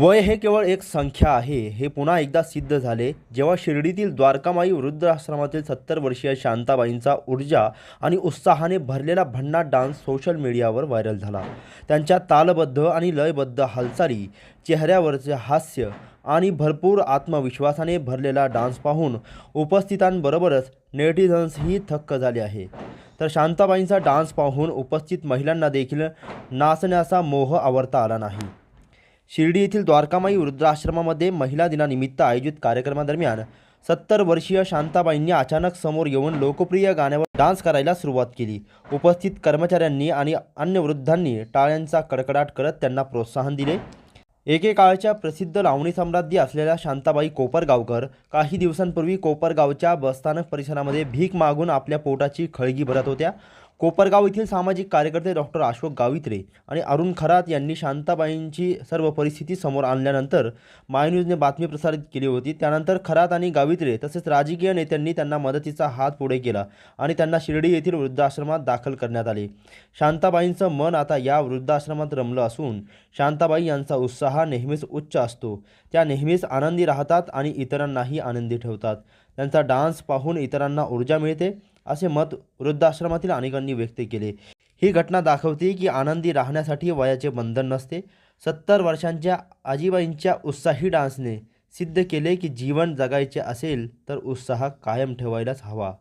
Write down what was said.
वय हे केवळ एक संख्या आहे. हे पुन्हा एकदा सिद्ध झाले. जेव्हा शिर्डीतील द्वारकामाई वृद्ध आश्रमातील सत्तर वर्षीय शांताबाईंचा ऊर्जा आणि उत्साहाने भरलेला भन्नाट डान्स सोशल मीडियावर व्हायरल झाला. त्यांच्या तालबद्ध आणि लयबद्ध हालचाली चेहऱ्यावरचे हास्य आणि भरपूर आत्मविश्वासाने भरलेला डान्स पाहून उपस्थितांबरोबरच नेटिझन्सही थक्क झाले आहे. तर शांताबाईंचा डान्स पाहून उपस्थित महिलांना देखील नाचण्याचा मोह आवरता आला नाही. शिर्डी येथील द्वारकामाई वृद्धाश्रमामध्ये महिला दिनानिमित्त आयोजित कार्यक्रमादरम्यान सत्तर वर्षीय शांताबाईंनी अचानक समोर येऊन लोकप्रिय गाण्यावर डान्स करायला सुरुवात केली. उपस्थित कर्मचाऱ्यांनी आणि अन्य वृद्धांनी टाळ्यांचा कडकडाट करत त्यांना प्रोत्साहन दिले. एकेकाळच्या प्रसिद्ध लावणी सम्राज्ञी असलेल्या शांताबाई कोपरगावकर काही दिवसांपूर्वी कोपरगावच्या बसस्थानक परिसरामध्ये भीक मागून आपल्या पोटाची खळगी भरत होत्या. कोपरगाव येथील सामाजिक कार्यकर्ते डॉक्टर अशोक गावित्रे आणि अरुण खरात यांनी शांताबाईंची सर्व परिस्थिती समोर आणल्यानंतर माय न्यूजने बातमी प्रसारित केली होती. त्यानंतर खरात आणि गावित्रे तसेच राजकीय नेत्यांनी त्यांना मदतीचा हात पुढे केला आणि त्यांना शिर्डी येथील वृद्धाश्रमात दाखल करण्यात आले. शांताबाईंचं मन आता या वृद्धाश्रमात रमलं असून शांताबाई यांचा उत्साह नेहमीच उच्च असतो. त्या नेहमीच आनंदी राहतात आणि इतरांनाही आनंदी ठेवतात. त्यांचा डान्स पाहून इतरांना ऊर्जा मिळते. असे मत वृद्धाश्रमातील अनेकांनी व्यक्त केले. ही घटना दाखवते की आनंदी राहण्यासाठी वयाचे बंधन नसते. सत्तर वर्षांच्या आजीबाईंच्या उत्साही डान्सने सिद्ध केले की जीवन जगायचे असेल तर उत्साह कायम ठेवायलाच हवा.